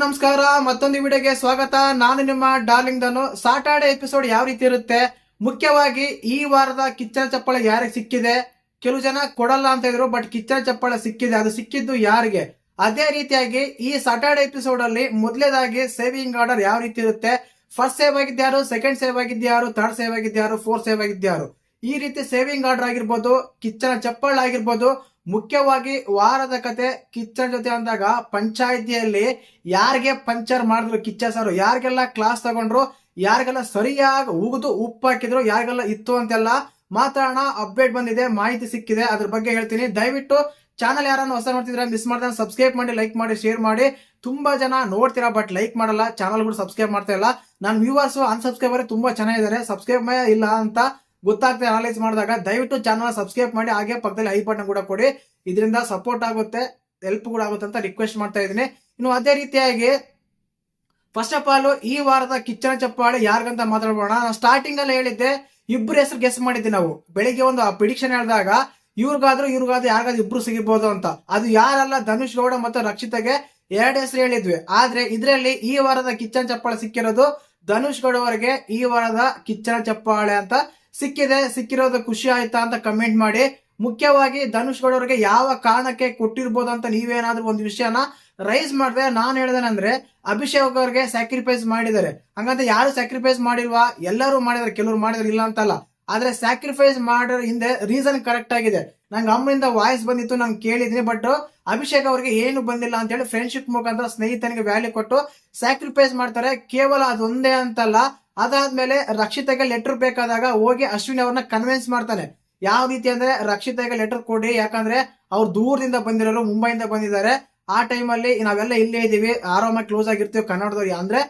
ನಮಸ್ಕಾರ, ಮತ್ತೊಂದು ವಿಡಿಯೋಗೆ ಸ್ವಾಗತ. ನಾನು ನಿಮ್ಮ ಡಾರ್ಲಿಂಗ್ ದನು ಸಾಟರ್ಡೆ ಎಪಿಸೋಡ್ ಯಾವ ರೀತಿ ಇರುತ್ತೆ? ಮುಖ್ಯವಾಗಿ ಈ ವಾರದ ಕಿಚ್ಚನ ಚಪ್ಪಳ ಯಾರಿಗೆ ಸಿಕ್ಕಿದೆ? ಕೆಲವು ಜನ ಕೊಡಲ್ಲ ಅಂತ ಇದ್ರು ಬಟ್ ಕಿಚ್ಚನ ಚಪ್ಪಳ ಸಿಕ್ಕಿದೆ. ಅದು ಸಿಕ್ಕಿದ್ದು ಯಾರಿಗೆ? ಅದೇ ರೀತಿಯಾಗಿ ಈ ಸಾಟರ್ಡೆ ಎಪಿಸೋಡ್ ಅಲ್ಲಿ ಮೊದಲೇದಾಗಿ ಸೇವಿಂಗ್ ಆರ್ಡರ್ ಯಾವ ರೀತಿ ಇರುತ್ತೆ? ಫಸ್ಟ್ ಸೇವ್ ಆಗಿದ್ಯಾರು ಸೆಕೆಂಡ್ ಸೇವ್ ಆಗಿದ್ಯಾರು ಥರ್ಡ್ ಸೇವ್ ಆಗಿದ್ಯಾರು ಫೋರ್ತ್ ಸೇವ್ ಆಗಿದ್ಯಾರು ಈ ರೀತಿ ಸೇವಿಂಗ್ ಆರ್ಡರ್ ಆಗಿರ್ಬೋದು, ಕಿಚ್ಚನ ಚಪ್ಪಳ ಆಗಿರ್ಬೋದು ಮುಖ್ಯವಾಗಿ ವಾರದ ಕತೆ ಕಿಚ್ಚನ್ ಜೊತೆ ಅಂದಾಗ ಪಂಚಾಯಿತಿಯಲ್ಲಿ ಯಾರಿಗೆ ಪಂಚರ್ ಮಾಡಿದ್ರು ಕಿಚ್ಚ ಸರ್? ಯಾರಿಗೆಲ್ಲ ಕ್ಲಾಸ್ ತಗೊಂಡ್ರು? ಯಾರಿಗೆಲ್ಲ ಸರಿಯಾಗಿ ಉಗಿದು ಉಪ್ಪು ಹಾಕಿದ್ರು? ಯಾರಿಗೆಲ್ಲ ಇತ್ತು ಅಂತೆಲ್ಲ ಮಾತಾಡೋಣ ಅಪ್ಡೇಟ್ ಬಂದಿದೆ, ಮಾಹಿತಿ ಸಿಕ್ಕಿದೆ. ಅದ್ರ ಬಗ್ಗೆ ಹೇಳ್ತೀನಿ. ದಯವಿಟ್ಟು ಚಾನಲ್ ಯಾರನ್ನ ಹೊಸ ನೋಡ್ತಿದ್ರೆ ಮಿಸ್ ಮಾಡ್ದೆ ಸಬ್ಸ್ಕ್ರೈಬ್ ಮಾಡಿ ಲೈಕ್ ಮಾಡಿ ಶೇರ್ ಮಾಡಿ. ತುಂಬಾ ಜನ ನೋಡ್ತೀರಾ ಬಟ್ ಲೈಕ್ ಮಾಡಲ್ಲ. ಚಾನಲ್ ಕೂಡ ಸಬ್ಸ್ಕ್ರೈಬ್ ಮಾಡ್ತಾ ಇಲ್ಲ. ನನ್ನ ವ್ಯೂವರ್ಸ್ ಅನ್ಸಬ್ಸ್ಕ್ರೈಬರ್ ತುಂಬಾ ಚೆನ್ನಾಗಿದ್ದಾರೆ. ಸಬ್ಸ್ಕ್ರೈಬ್ ಇಲ್ಲ ಅಂತ ಗೊತ್ತಾಗ್ತದೆ ಅನಲೈಸ್ ಮಾಡಿದಾಗ ದಯವಿಟ್ಟು ಚಾನಲ್ ಸಬ್ಸ್ಕ್ರೈಬ್ ಮಾಡಿ, ಹಾಗೆ ಪಕ್ಕದಲ್ಲಿ ಐ ಬಟನ್ ಕೂಡ ಕೊಡಿ. ಇದರಿಂದ ಸಪೋರ್ಟ್ ಆಗುತ್ತೆ ಹೆಲ್ಪ್ ಕೂಡ ಆಗುತ್ತೆ ಅಂತ ರಿಕ್ವೆಸ್ಟ್ ಮಾಡ್ತಾ ಇದ್ದೀನಿ. ಇನ್ನು ಅದೇ ರೀತಿಯಾಗಿ ಫಸ್ಟ್ ಆಫ್ ಆಲ್ ಈ ವಾರದ ಕಿಚ್ಚನ ಚಪ್ಪಾಳೆ ಯಾರಿಗಂತ ಮಾತಾಡೋಣ ನಾನು ಸ್ಟಾರ್ಟಿಂಗ್ ಅಲ್ಲಿ ಹೇಳಿದ್ದೆ ಇಬ್ಬರು ಹೆಸರು ಗೆಸ್ ಮಾಡಿದ್ವಿ ನಾವು. ಬೆಳಿಗ್ಗೆ ಒಂದು ಪ್ರಿಡಿಕ್ಷನ್ ಹೇಳಿದಾಗ, ಇವ್ರಿಗಾದ್ರೂ ಇವ್ರಿಗಾದ್ರೂ ಯಾರಿಗಾದ್ರೂ ಇಬ್ರು ಸಿಗಬಹುದು ಅಂತ. ಅದು ಯಾರಲ್ಲ, ಧನುಷ್ ಗೌಡ ಮತ್ತು ರಕ್ಷಿತಗೆ ಎರಡು ಹೆಸರು ಹೇಳಿದ್ವಿ. ಆದ್ರೆ ಇದರಲ್ಲಿ ಈ ವಾರದ ಕಿಚ್ಚನ ಚಪ್ಪಾಳೆ ಸಿಕ್ಕಿರೋದು ಧನುಷ್ ಗೌಡ ಅವರಿಗೆ ಈ ವಾರದ ಕಿಚ್ಚನ ಚಪ್ಪಾಳೆ ಅಂತ ಸಿಕ್ಕಿದೆ, ಸಿಕ್ಕಿರೋದು ಖುಷಿ ಆಯ್ತಾ ಅಂತ ಕಮೆಂಟ್ ಮಾಡಿ. ಮುಖ್ಯವಾಗಿ ಧನುಷ್ ಗೌಡವ್ರಿಗೆ ಯಾವ ಕಾರಣಕ್ಕೆ ಕೊಟ್ಟಿರ್ಬೋದು ಅಂತ ನೀವೇನಾದ್ರೂ ಒಂದು ವಿಷಯನ ರೈಸ್ ಮಾಡಿದ್ರೆ ನಾನು ಹೇಳ್ದೇನಂದ್ರೆ ಅಭಿಷೇಕ್ ಅವ್ರಿಗೆ ಸ್ಯಾಕ್ರಿಫೈಸ್ ಮಾಡಿದ್ದಾರೆ. ಹಂಗಂತ ಯಾರು ಸ್ಯಾಕ್ರಿಫೈಸ್ ಮಾಡಿಲ್ವಾ? ಎಲ್ಲರೂ ಮಾಡಿದಾರೆ ಕೆಲವರು ಮಾಡಿದಾರೆ ಇಲ್ಲ ಅಂತಲ್ಲ. ಆದ್ರೆ ಸ್ಯಾಕ್ರಿಫೈಸ್ ಮಾಡೋ ಹಿಂದೆ ರೀಸನ್ ಕರೆಕ್ಟ್ ಆಗಿದೆ. ನಂಗೆ ಅಮ್ಮನಿಂದ ವಾಯ್ಸ್ ಬಂದಿತ್ತು ನಾನು ಕೇಳಿದ್ನಿ ಬಟ್ ಅಭಿಷೇಕ್ ಅವ್ರಿಗೆ ಏನು ಬಂದಿಲ್ಲ ಅಂತ ಹೇಳಿ ಫ್ರೆಂಡ್ಶಿಪ್ ಮುಖಾಂತರ ಸ್ನೇಹಿತನಿಗೆ ವ್ಯಾಲ್ಯೂ ಕೊಟ್ಟು ಸ್ಯಾಕ್ರಿಫೈಸ್ ಮಾಡ್ತಾರೆ. ಕೇವಲ ಅದೊಂದೇ ಅಂತಲ್ಲ. ಅದಾದ್ಮೇಲೆ ರಕ್ಷಿತಗೆ ಲೆಟರ್ ಬೇಕಾದಾಗ ಹೋಗಿ ಅಶ್ವಿನಿ ಅವ್ರನ್ನ ಕನ್ವಿನ್ಸ್ ಮಾಡ್ತಾನೆ. ಯಾವ ರೀತಿ ಅಂದ್ರೆ ರಕ್ಷಿತಗೆ ಲೆಟರ್ ಕೊಡಿ, ಯಾಕಂದ್ರೆ ಅವ್ರು ದೂರದಿಂದ ಬಂದಿರೋರು, ಮುಂಬೈಯಿಂದ ಬಂದಿದ್ದಾರೆ. ಆ ಟೈಮಲ್ಲಿ ನಾವೆಲ್ಲ ಇಲ್ಲೇ ಇದೀವಿ ಆರಾಮಾಗಿ ಕ್ಲೋಸ್ ಆಗಿರ್ತೀವಿ ಕನ್ನಡದವ್ರಿಗೆ. ಅಂದ್ರೆ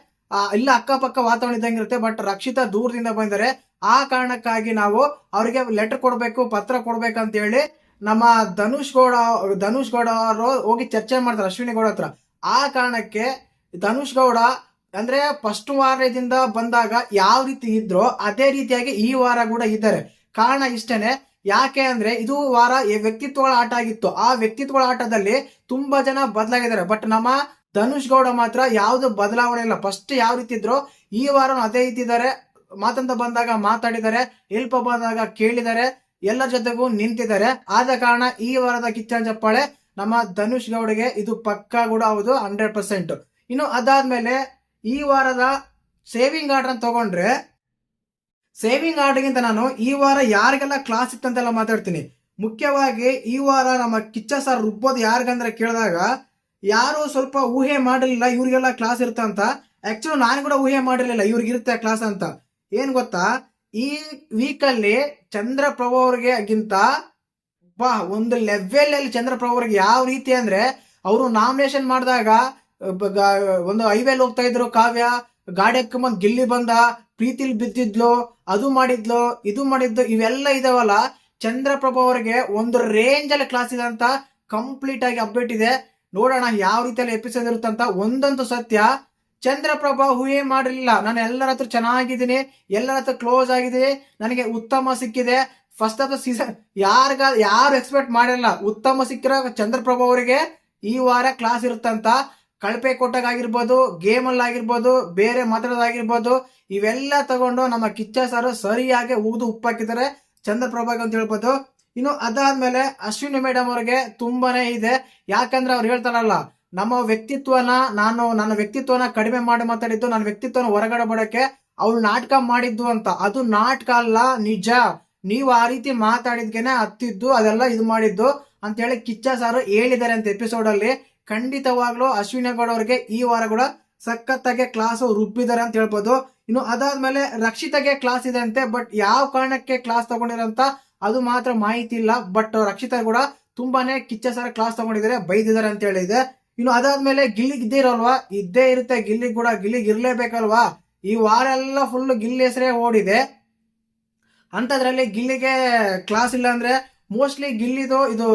ಇಲ್ಲ ಅಕ್ಕಪಕ್ಕ ವಾತಾವರಣ ಇದ್ದಂಗೆ ಇರುತ್ತೆ ಬಟ್ ರಕ್ಷಿತಾ ದೂರದಿಂದ ಬಂದಿದ್ದಾರೆ. ಆ ಕಾರಣಕ್ಕಾಗಿ ನಾವು ಅವರಿಗೆ ಲೆಟರ್ ಕೊಡಬೇಕು, ಪತ್ರ ಕೊಡ್ಬೇಕಂತ ಹೇಳಿ ನಮ್ಮ ಧನುಷ್ ಗೌಡ ಧನುಷ್ ಗೌಡ ಅವರು ಹೋಗಿ ಚರ್ಚೆ ಮಾಡ್ತಾರೆ, ಅಶ್ವಿನಿ ಗೌಡ ಹತ್ರ. ಆ ಕಾರಣಕ್ಕೆ ಧನುಷ್ ಗೌಡ ಅಂದ್ರೆ ಫಸ್ಟ್ ವಾರದಿಂದ ಬಂದಾಗ ಯಾವ ರೀತಿ ಇದ್ರೋ ಅದೇ ರೀತಿಯಾಗಿ ಈ ವಾರ ಕೂಡ ಇದ್ದಾರೆ. ಕಾರಣ ಇಷ್ಟೇನೆ. ಯಾಕೆ ಅಂದ್ರೆ ಇದು ವಾರ ವ್ಯಕ್ತಿತ್ವಗಳ ಆಟ ಆಗಿತ್ತು. ಆ ವ್ಯಕ್ತಿತ್ವಗಳ ಆಟದಲ್ಲಿ ತುಂಬಾ ಜನ ಬದಲಾಗಿದ್ದಾರೆ. ಬಟ್ ನಮ್ಮ ಧನುಷ್ ಗೌಡ ಮಾತ್ರ ಯಾವ್ದು ಬದಲಾವಣೆ ಇಲ್ಲ. ಫಸ್ಟ್ ಯಾವ ರೀತಿ ಇದ್ರೋ ಈ ವಾರ ಅದೇ ರೀತಿ ಇದ್ದಾರೆ. ಮಾತಂತ ಬಂದಾಗ ಮಾತಾಡಿದ್ದಾರೆ. ಹೆಲ್ಪ್ ಬಂದಾಗ ಕೇಳಿದ್ದಾರೆ. ಎಲ್ಲರ ಜೊತೆಗೂ ನಿಂತಿದ್ದಾರೆ. ಆದ ಕಾರಣ ಈ ವಾರದ ಕಿಚ್ಚನ ಚಪ್ಪಾಳೆ ನಮ್ಮ ಧನುಷ್ ಗೌಡಗೆ ಇದು ಪಕ್ಕಾ ಕೂಡ ಹೌದು ಹಂಡ್ರೆಡ್ ಪರ್ಸೆಂಟ್ ಇನ್ನು ಅದಾದ್ಮೇಲೆ ಈ ವಾರದ ಸೇವಿಂಗ್ ಆರ್ಡರ್ ತಗೊಂಡ್ರೆ ಸೇವಿಂಗ್ ಆರ್ಡರ್ಗಿಂತ ನಾನು ಈ ವಾರ ಯಾರಿಗೆಲ್ಲ ಕ್ಲಾಸ್ ಇತ್ತಂತೆಲ್ಲ ಮಾತಾಡ್ತೀನಿ. ಮುಖ್ಯವಾಗಿ ಈ ವಾರ ನಮ್ಮ ಕಿಚ್ಚ ಸರ್ ರುಬ್ಬೋದು ಯಾರಿಗಂದ್ರೆ ಕೇಳಿದಾಗ, ಯಾರು ಸ್ವಲ್ಪ ಊಹೆ ಮಾಡಿರಲಿಲ್ಲ ಇವ್ರಿಗೆಲ್ಲ ಕ್ಲಾಸ್ ಅಂತ. ಆಕ್ಚುಲಿ ನಾನು ಕೂಡ ಊಹೆ ಮಾಡಿರ್ಲಿಲ್ಲ ಇವ್ರಿಗಿರುತ್ತೆ ಕ್ಲಾಸ್ ಅಂತ. ಏನ್ ಗೊತ್ತಾ? ಈ ವೀಕಲ್ಲಿ ಚಂದ್ರಪ್ರಭು ಅವ್ರಿಗೆ ಗಿಂತ ಬಾ, ಒಂದು ಲೆವೆಲ್ ಅಲ್ಲಿ ಚಂದ್ರಪ್ರಭು ಅವ್ರಿಗೆ ಯಾವ ರೀತಿ ಅಂದ್ರೆ, ಅವರು ನಾಮಿನೇಷನ್ ಮಾಡಿದಾಗ ಒಂದು ಹೈವೇಲಿ ಹೋಗ್ತಾ ಇದ್ರು ಕಾವ್ಯ, ಗಾಡಿ ಹಾಕೊಂಬಂದ್ ಗಿಲ್ಲಿ ಬಂದ, ಪ್ರೀತಿಲಿ ಬಿದ್ದಿದ್ಲು, ಅದು ಮಾಡಿದ್ಲು, ಇದು ಮಾಡಿದ್ಲು, ಇವೆಲ್ಲ ಇದಾವಲ್ಲ, ಚಂದ್ರಪ್ರಭಾ ಅವರಿಗೆ ಒಂದು ರೇಂಜ್ ಅಲ್ಲಿ ಕ್ಲಾಸ್ ಇದೆ ಅಂತ ಕಂಪ್ಲೀಟ್ ಆಗಿ ಅಪ್ಡೇಟ್ ಇದೆ. ನೋಡೋಣ ಯಾವ ರೀತಿಯಲ್ಲಿ ಎಪಿಸೋಡ್ ಇರುತ್ತಂತ ಒಂದಂತೂ ಸತ್ಯ, ಚಂದ್ರಪ್ರಭಾ ಊಹೆ ಮಾಡಿರಲಿಲ್ಲ. ನಾನು ಎಲ್ಲರ ಹತ್ರ ಚೆನ್ನಾಗಿದ್ದೀನಿ, ಎಲ್ಲರ ಹತ್ರ ಕ್ಲೋಸ್ ಆಗಿದ್ದೀನಿ, ನನಗೆ ಉತ್ತಮ ಸಿಕ್ಕಿದೆ. ಫಸ್ಟ್ ಆಫ್ ದ ಸೀಸನ್ ಯಾರಿಗ, ಯಾರು ಎಕ್ಸ್ಪೆಕ್ಟ್ ಮಾಡಿರಲ್ಲ ಉತ್ತಮ ಸಿಕ್ಕಿರೋ ಚಂದ್ರಪ್ರಭಾ ಅವರಿಗೆ ಈ ವಾರ ಕ್ಲಾಸ್ ಇರುತ್ತಂತ. ಕಳಪೆ ಕೊಟ್ಟಾಗಿರ್ಬೋದು ಗೇಮಲ್ಲಿ ಆಗಿರ್ಬೋದು ಬೇರೆ ಮಾತಾಡೋದಾಗಿರ್ಬೋದು, ಇವೆಲ್ಲ ತಗೊಂಡು ನಮ್ಮ ಕಿಚ್ಚ ಸರ್ ಸರಿಯಾಗಿ ಉಗಿದು ಉಪ್ಪಾಕಿದ್ದಾರೆ. ಚಂದ್ರಪ್ರಭಾಗ್ ಅಂತ ಹೇಳ್ಬೋದು. ಇನ್ನು ಅದಾದ್ಮೇಲೆ ಅಶ್ವಿನಿ ಮೇಡಮ್ ಅವ್ರಿಗೆ ತುಂಬಾನೇ ಇದೆ. ಯಾಕಂದ್ರೆ ಅವ್ರು ಹೇಳ್ತಾರಲ್ಲ, ನಮ್ಮ ವ್ಯಕ್ತಿತ್ವನ ನಾನು, ನನ್ನ ವ್ಯಕ್ತಿತ್ವನ ಕಡಿಮೆ ಮಾಡಿ ಮಾತಾಡಿದ್ದು, ನನ್ನ ವ್ಯಕ್ತಿತ್ವನ ಹೊರಗಡೆ ಬಡಕ್ಕೆ ಅವ್ಳು ನಾಟಕ ಮಾಡಿದ್ದು ಅಂತ. ಅದು ನಾಟಕ ಅಲ್ಲ, ನಿಜ. ನೀವು ಆ ರೀತಿ ಮಾತಾಡಿದ್ಗೆನೆ ಹತ್ತಿದ್ದು, ಅದೆಲ್ಲ ಇದು ಮಾಡಿದ್ದು ಅಂತ ಹೇಳಿ ಕಿಚ್ಚ ಸಾರು ಹೇಳಿದ್ದಾರೆ ಅಂತ ಎಪಿಸೋಡ್ ಅಲ್ಲಿ. ಖಂಡಿತವಾಗ್ಲೂ ಅಶ್ವಿನ ಗೌಡ ಅವ್ರಿಗೆ ಈ ವಾರ ಕೂಡ ಸಖತ್ತಾಗೆ ಕ್ಲಾಸ್ ರುಬ್ಬಿದ್ದಾರೆ ಅಂತ ಹೇಳ್ಬೋದು. ಇನ್ನು ಅದಾದ್ಮೇಲೆ ರಕ್ಷಿತಗೆ ಕ್ಲಾಸ್ ಇದೆ ಅಂತೆ ಬಟ್ ಯಾವ ಕಾರಣಕ್ಕೆ ಕ್ಲಾಸ್ ತಗೊಂಡಿರಂತ ಅದು ಮಾತ್ರ ಮಾಹಿತಿ ಇಲ್ಲ. ಬಟ್ ರಕ್ಷಿತ ಕೂಡ ತುಂಬಾನೇ ಕಿಚ್ಚ ಸರ ಕ್ಲಾಸ್ ತಗೊಂಡಿದ್ದಾರೆ ಬೈದಿದ್ದಾರೆ ಅಂತ ಹೇಳಿದೆ. ಇನ್ನು ಅದಾದ್ಮೇಲೆ ಗಿಲ್ಲಿಗೆ ಇದ್ದೇ ಇರೋಲ್ವಾ? ಇದ್ದೇ ಇರುತ್ತೆ. ಗಿಲ್ಲಿ ಕೂಡ ಗಿಲ್ಲಿಗೆ ಇರ್ಲೇಬೇಕಲ್ವಾ? ಈ ವಾರ ಎಲ್ಲ ಫುಲ್ ಗಿಲ್ಲಿ ಹೆಸರೇ ಓಡಿದೆ. ಅಂತದ್ರಲ್ಲಿ ಗಿಲ್ಲಿಗೆ ಕ್ಲಾಸ್ ಇಲ್ಲ ಅಂದ್ರೆ ಮೋಸ್ಟ್ಲಿ ಗಿಲ್ಲಿದು ಇದು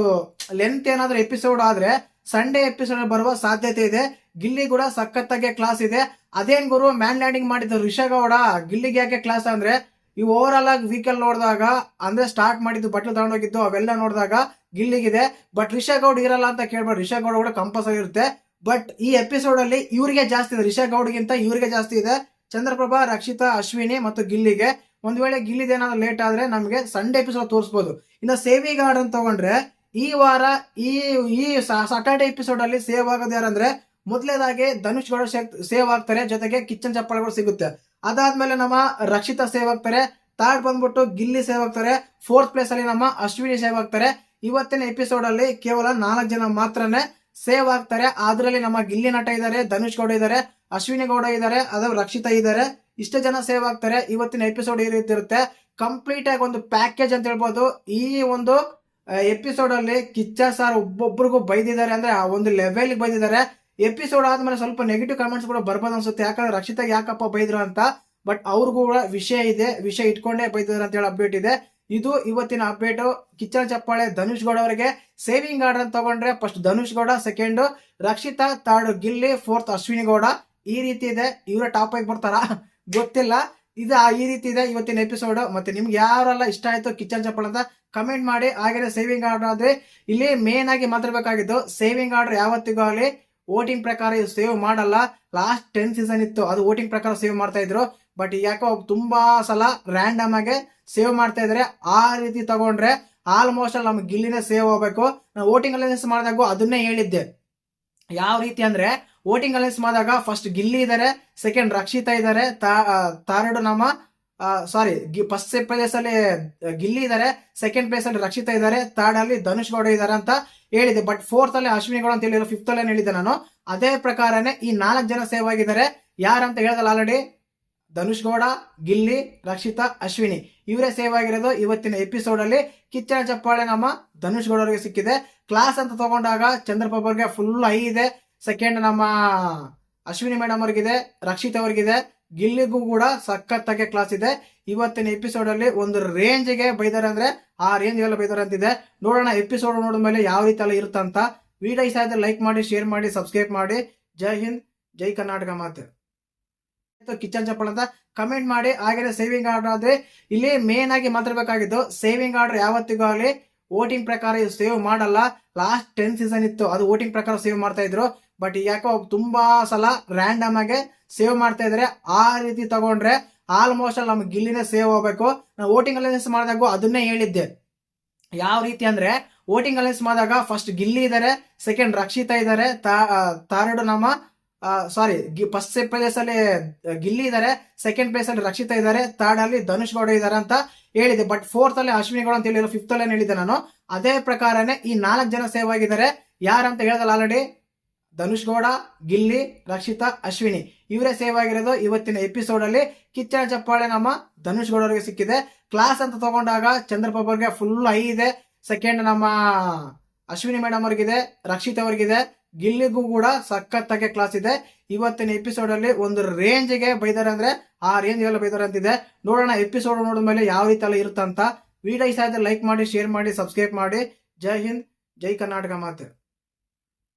ಲೆಂತ್ ಏನಾದ್ರೂ ಎಪಿಸೋಡ್ ಆದ್ರೆ ಸಂಡೇ ಎಪಿಸೋಡ್ ಬರುವ ಸಾಧ್ಯತೆ ಇದೆ. ಗಿಲ್ಲಿ ಕೂಡ ಸಖತ್ತಾಗೆ ಕ್ಲಾಸ್ ಇದೆ. ಅದೇನ್ ಗುರು ಮ್ಯಾನ್ ಲ್ಯಾಂಡಿಂಗ್ ಮಾಡಿದ್ದು ರಿಷಗೌಡ ಗಿಲ್ಲಿಗೆ ಯಾಕೆ ಕ್ಲಾಸ್ ಅಂದ್ರೆ, ಈ ಓವರ್ ಆಲ್ ಆಗಿ ವೀಕಲ್ ನೋಡಿದಾಗ, ಅಂದ್ರೆ ಸ್ಟಾರ್ಟ್ ಮಾಡಿದ್ದು ಬಟ್ಲು ತಗೊಂಡೋಗಿದ್ದು ಅವೆಲ್ಲ ನೋಡಿದಾಗ ಗಿಲ್ಲಿಗಿದೆ. ಬಟ್ ರಿಷಗೌಡ್ ಇರಲ್ಲ ಅಂತ ಕೇಳ್ಬಾರ್ದು ರಿಷಾ ಗೌಡ ಕೂಡ ಕಂಪಲ್ಸರಿ ಇರುತ್ತೆ ಬಟ್ ಈ ಎಪಿಸೋಡ್ ಅಲ್ಲಿ ಇವರಿಗೆ ಜಾಸ್ತಿ ಇದೆ. ರಿಷಾ ಗೌಡ್ಗಿಂತ ಇವರಿಗೆ ಜಾಸ್ತಿ ಇದೆ. ಚಂದ್ರಪ್ರಭಾ, ರಕ್ಷಿತಾ, ಅಶ್ವಿನಿ ಮತ್ತು ಗಿಲ್ಲಿಗೆ. ಒಂದ್ ವೇಳೆ ಗಿಲ್ಲಿದೇನಾದ್ರೂ ಲೇಟ್ ಆದ್ರೆ ನಮಗೆ ಸಂಡೇ ಎಪಿಸೋಡ್ ತೋರಿಸಬಹುದು ಇನ್ನು ಸೇವಿ ಗಾರ್ಡನ್ ತಗೊಂಡ್ರೆ ಈ ವಾರ ಈ ಈ ಸಾಟರ್ಡೆ ಎಪಿಸೋಡ್ ಅಲ್ಲಿ ಸೇವ್ ಆಗೋದು ಯಾರಂದ್ರೆ ಮೊದಲೇದಾಗಿ ಧನುಷ್ ಗೌಡ ಸೇವ್ ಆಗ್ತಾರೆ, ಜೊತೆಗೆ ಕಿಚನ್ ಚಪ್ಪಾಳೆಗಳು ಸಿಗುತ್ತೆ. ಅದಾದ್ಮೇಲೆ ನಮ್ಮ ರಕ್ಷಿತಾ ಸೇವ್ ಆಗ್ತಾರೆ ಥರ್ಡ್ ಬಂದ್ಬಿಟ್ಟು ಗಿಲ್ಲಿ ಸೇವ್ ಆಗ್ತಾರೆ ಫೋರ್ತ್ ಪ್ಲೇಸ್ ಅಲ್ಲಿ ನಮ್ಮ ಅಶ್ವಿನಿ ಸೇವ್ ಆಗ್ತಾರೆ. ಇವತ್ತಿನ ಎಪಿಸೋಡ್ ಅಲ್ಲಿ ಕೇವಲ ನಾಲ್ಕು ಜನ ಮಾತ್ರನೇ ಸೇವ್ ಆಗ್ತಾರೆ. ಅದರಲ್ಲಿ ನಮ್ಮ ಗಿಲ್ಲಿ ನಟ ಇದ್ದಾರೆ ಧನುಷ್ ಗೌಡ ಇದ್ದಾರೆ ಅಶ್ವಿನಿ ಗೌಡ ಇದ್ದಾರೆ ಅದ್ರ ರಕ್ಷಿತಾ ಇದ್ದಾರೆ ಇಷ್ಟು ಜನ ಸೇವ್ ಆಗ್ತಾರೆ. ಇವತ್ತಿನ ಎಪಿಸೋಡ್ ಈ ರೀತಿ ಇರುತ್ತೆ? ಕಂಪ್ಲೀಟ್ ಆಗಿ ಒಂದು ಪ್ಯಾಕೇಜ್ ಅಂತ ಹೇಳ್ಬೋದು. ಈ ಒಂದು ಎಪಿಸೋಡ್ ಅಲ್ಲಿ ಕಿಚ್ಚ ಸರ್ ಒಬ್ಬೊಬ್ರಿಗೂ ಬೈದಿದ್ದಾರೆ ಅಂದ್ರೆ ಆ ಒಂದು ಲೆವೆಲ್ ಬೈದಿದ್ದಾರೆ. ಎಪಿಸೋಡ್ ಆದ್ಮೇಲೆ ಸ್ವಲ್ಪ ನೆಗೆಟಿವ್ ಕಮೆಂಟ್ಸ್ ಕೂಡ ಬರ್ಬೋದು ಅನ್ಸುತ್ತೆ. ಯಾಕಂದ್ರೆ ರಕ್ಷಿತಾ ಯಾಕಪ್ಪ ಬೈದ್ರು ಅಂತ. ಬಟ್ ಅವ್ರಿಗೂ ಕೂಡ ವಿಷಯ ಇದೆ. ವಿಷಯ ಇಟ್ಕೊಂಡೇ ಬೈದಿದ್ದಾರೆ ಅಂತ ಹೇಳಿ ಅಪ್ಡೇಟ್ ಇದೆ. ಇದು ಇವತ್ತಿನ ಅಪ್ಡೇಟ್ ಕಿಚ್ಚನ ಚಪ್ಪಾಳೆ ಧನುಷ್ ಗೌಡ ಅವರಿಗೆ ಸೇವಿಂಗ್ ಆರ್ಡರ್ ತಗೊಂಡ್ರೆ first Dhanush Gowda second Rakshita third Gilli fourth Ashwini Gowda. ಈ ರೀತಿ ಇದೆ. ಇವರ ಟಾಪ್ ಆಗಿ ಬರ್ತಾರ? ಗೊತ್ತಿಲ್ಲ. ಇದು ಈ ರೀತಿ ಇದೆ ಇವತ್ತಿನ ಎಪಿಸೋಡ್ ಮತ್ತೆ ನಿಮ್ಗೆ ಯಾರೆಲ್ಲ ಇಷ್ಟ ಆಯ್ತು ಕಿಚನ್ ಚಪ್ಪಲ್ ಅಂತ ಕಮೆಂಟ್ ಮಾಡಿ. ಹಾಗೆ ಸೇವಿಂಗ್ ಆರ್ಡರ್ ಆದ್ರೆ ಇಲ್ಲಿ ಮೇನ್ ಆಗಿ ಮಾತಾಡ್ಬೇಕಾಗಿದ್ದು ಸೇವಿಂಗ್ ಆರ್ಡರ್ ಯಾವತ್ತಿಗೂ ಆಗಲಿ ವೋಟಿಂಗ್ ಪ್ರಕಾರ ಇದು ಸೇವ್ ಮಾಡಲ್ಲ. ಲಾಸ್ಟ್ ಟೆನ್ ಸೀಸನ್ ಇತ್ತು, ಅದು ವೋಟಿಂಗ್ ಪ್ರಕಾರ ಸೇವ್ ಮಾಡ್ತಾ ಇದ್ರು. ಬಟ್ ಯಾಕೋ ತುಂಬಾ ಸಲ ರ್ಯಾಂಡಮ್ ಆಗಿ ಸೇವ್ ಮಾಡ್ತಾ ಇದ್ರೆ ಆ ರೀತಿ ತಗೊಂಡ್ರೆ ಆಲ್ಮೋಸ್ಟ್ ಅಲ್ಲಿ ನಮ್ಗೆ ಗಿಲ್ಲಿನೇ ಸೇವ್ ಆಗ್ಬೇಕು. ನಾವು ವೋಟಿಂಗ್ ಅಲೈನ್ಸ್ ಮಾಡಿದಾಗ ಅದನ್ನೇ ಹೇಳಿದ್ದೆ. ಯಾವ ರೀತಿ ಅಂದ್ರೆ ವೋಟಿಂಗ್ ಅಲೈನ್ಸ್ ಮಾಡಿದಾಗ ಫಸ್ಟ್ ಗಿಲ್ಲಿ ಇದ್ದಾರೆ ಸೆಕೆಂಡ್ ರಕ್ಷಿತಾ ಇದ್ದಾರೆ ಥರ್ಡ್ ನಮ್ಮ ಸಾರಿ ಫಸ್ಟ್ ಪ್ಲೇಸ್ ಅಲ್ಲಿ ಗಿಲ್ಲಿ ಇದ್ದಾರೆ ಸೆಕೆಂಡ್ ಪ್ಲೇಸ್ ಅಲ್ಲಿ ರಕ್ಷಿತಾ ಇದ್ದಾರೆ ಥರ್ಡ್ ಅಲ್ಲಿ ಧನುಷ್ ಗೌಡ ಇದ್ದಾರೆ ಅಂತ ಹೇಳಿದೆ. ಬಟ್ ಫೋರ್ತ್ ಅಲ್ಲಿ ಅಶ್ವಿನಿ ಗೌಡ ಅಂತ ಹೇಳಿರೋ ಫಿಫ್ತ್ ಅಲ್ಲಿ ಹೇಳಿದ್ದೆ ನಾನು? ಅದೇ ಪ್ರಕಾರನೇ ಈ ನಾಲ್ಕು ಜನ ಸೇವ್ ಆಗಿದ್ದಾರೆ ಯಾರಂತ ಹೇಳಿದಲ್ಲ ಆಲ್ರೆಡಿ ಧನುಷ್ ಗೌಡ, ಗಿಲ್ಲಿ, ರಕ್ಷಿತಾ, ಅಶ್ವಿನಿ. ಇವರೇ ಸೇವ್ ಆಗಿರೋದು ಇವತ್ತಿನ ಎಪಿಸೋಡ್ ಅಲ್ಲಿ ಕಿಚ್ಚನ ಚಪ್ಪಾಳೆ ನಮ್ಮ ಧನುಷ್ ಗೌಡ ಅವರಿಗೆ ಸಿಕ್ಕಿದೆ. ಕ್ಲಾಸ್ ಅಂತ ತಗೊಂಡಾಗ ಚಂದ್ರಪ್ಪ ಅವ್ರಿಗೆ ಫುಲ್ ಹೈ ಇದೆ. ಸೆಕೆಂಡ್ ನಮ್ಮ ಅಶ್ವಿನಿ ಮೇಡಮ್ ಅವ್ರಿಗಿದೆ, ರಕ್ಷಿತ್ ಅವ್ರಿಗಿದೆ. ಗಿಲ್ಲಿಗೂ ಕೂಡ ಸಖತ್ತಾಗೆ ಕ್ಲಾಸ್ ಇದೆ. ಇವತ್ತಿನ ಎಪಿಸೋಡ್ ಅಲ್ಲಿ ಒಂದು ರೇಂಜ್ಗೆ ಬೈದಾರೆ ಅಂದ್ರೆ ಆ ರೇಂಜ್ ಎಲ್ಲ ಬೈದಾರೆ ಅಂತಿದೆ. ನೋಡೋಣ ಎಪಿಸೋಡ್ ನೋಡಿದ ಮೇಲೆ ಯಾವ ರೀತಿ ಎಲ್ಲ ಇರುತ್ತಂತ ವಿಡಿಯೋ ಇಷ್ಟ ಆದ್ರೆ ಲೈಕ್ ಮಾಡಿ ಶೇರ್ ಮಾಡಿ ಸಬ್ಸ್ಕ್ರೈಬ್ ಮಾಡಿ. ಜೈ ಹಿಂದ್, ಜೈ ಕರ್ನಾಟಕ ಮಾತು. ಕಿಚನ್ ಚಪ್ಪಲ್ ಅಂತ ಕಮೆಂಟ್ ಮಾಡಿ. ಹಾಗೆ ಸೇವಿಂಗ್ ಆರ್ಡರ್ ಆದ್ರೆ ಇಲ್ಲಿ ಮೇನ್ ಆಗಿ ಮಾತಾಡ್ಬೇಕಾಗಿದ್ದು ಸೇವಿಂಗ್ ಆರ್ಡರ್ ಯಾವತ್ತಿಗೂ ಆಗಲಿ ವೋಟಿಂಗ್ ಪ್ರಕಾರ ಸೇವ್ ಮಾಡಲ್ಲ. ಲಾಸ್ಟ್ ಟೆನ್ ಸೀಸನ್ ಇತ್ತು, ಅದು ವೋಟಿಂಗ್ ಪ್ರಕಾರ ಸೇವ್ ಮಾಡ್ತಾ ಇದ್ರು. ಬಟ್ ಯಾಕೋ ತುಂಬಾ ಸಲ ರ್ಯಾಂಡಮ್ ಆಗಿ ಸೇವ್ ಮಾಡ್ತಾ ಇದ್ರೆ ಆ ರೀತಿ ತಗೊಂಡ್ರೆ ಆಲ್ಮೋಸ್ಟ್ ಅಲ್ಲಿ ನಮ್ಗೆ ಗಿಲ್ಲಿನೇ ಸೇವ್ ಹೋಗ್ಬೇಕು ನಾವು ವೋಟಿಂಗ್ ಅಲೈನ್ಸ್ ಮಾಡಿದಾಗ ಅದನ್ನೇ ಹೇಳಿದ್ದೆ. ಯಾವ ರೀತಿ ಅಂದ್ರೆ ವೋಟಿಂಗ್ ಅಲೈನ್ಸ್ ಮಾಡಿದಾಗ ಫಸ್ಟ್ ಗಿಲ್ಲಿ ಇದ್ದಾರೆ ಸೆಕೆಂಡ್ ರಕ್ಷಿತಾ ಇದ್ದಾರೆ ಥರ್ಡ್ ನಮ್ಮ ಸಾರಿ ಫಸ್ಟ್ ಪ್ಲೇಸ್ ಅಲ್ಲಿ ಗಿಲ್ಲಿ ಇದ್ದಾರೆ ಸೆಕೆಂಡ್ ಪ್ಲೇಸ್ ಅಲ್ಲಿ ರಕ್ಷಿತಾ ಇದ್ದಾರೆ ಥರ್ಡ್ ಅಲ್ಲಿ ಧನುಷ್ ಗೌಡ ಇದ್ದಾರೆ ಅಂತ ಹೇಳಿದೆ. ಬಟ್ ಫೋರ್ತ್ ಅಲ್ಲಿ ಅಶ್ವಿನಿ ಗೌಡ ಅಂತ ಹೇಳಿದ್ರು ಫಿಫ್ತ್ ಅಲ್ಲಿ ಹೇಳಿದ್ದೆ ನಾನು. ಅದೇ ಪ್ರಕಾರನೇ ಈ ನಾಲ್ಕು ಜನ ಸೇವ್ ಆಗಿದ್ದಾರೆ. ಯಾರಂತ ಹೇಳಿದಲ್ಲ ಆಲ್ರೆಡಿ ಧನುಷ್ ಗೌಡ ಗಿಲ್ಲಿ, ರಕ್ಷಿತಾ, ಅಶ್ವಿನಿ. ಇವರೇ ಸೇವ್ ಆಗಿರೋದು ಇವತ್ತಿನ ಎಪಿಸೋಡ್ ಅಲ್ಲಿ. ಕಿಚ್ಚನ ಚಪ್ಪಾಳೆ ನಮ್ಮ ಧನುಷ್ ಗೌಡ ಸಿಕ್ಕಿದೆ. ಕ್ಲಾಸ್ ಅಂತ ತಗೊಂಡಾಗ ಚಂದ್ರಪಾಬ್ ಅವ್ರಿಗೆ ಫುಲ್ ಹೈ ಇದೆ. ಸೆಕೆಂಡ್ ನಮ್ಮ ಅಶ್ವಿನಿ ಮೇಡಮ್ ಅವ್ರಿಗಿದೆ, ರಕ್ಷಿತ್ ಅವ್ರಿಗಿದೆ. ಗಿಲ್ಲಿಗೂ ಕೂಡ ಸಖತ್ತಾಗೆ ಕ್ಲಾಸ್ ಇದೆ. ಇವತ್ತಿನ ಎಪಿಸೋಡ್ ಅಲ್ಲಿ ಒಂದು ರೇಂಜ್ಗೆ ಬೈದಾರೆ ಅಂದ್ರೆ ಆ ರೇಂಜ್ ಎಲ್ಲ ಬೈದಾರೆ ಅಂತಿದೆ. ನೋಡೋಣ ಎಪಿಸೋಡ್ ನೋಡಿದ ಮೇಲೆ ಯಾವ ರೀತಿ ಎಲ್ಲ ಇರುತ್ತಂತ. ವಿಡಿಯೋ ಇಷ್ಟ ಆದ್ರೆ ಲೈಕ್ ಮಾಡಿ ಶೇರ್ ಮಾಡಿ ಸಬ್ಸ್ಕ್ರೈಬ್ ಮಾಡಿ. ಜೈ ಹಿಂದ್, ಜೈ ಕರ್ನಾಟಕ ಮಾತು.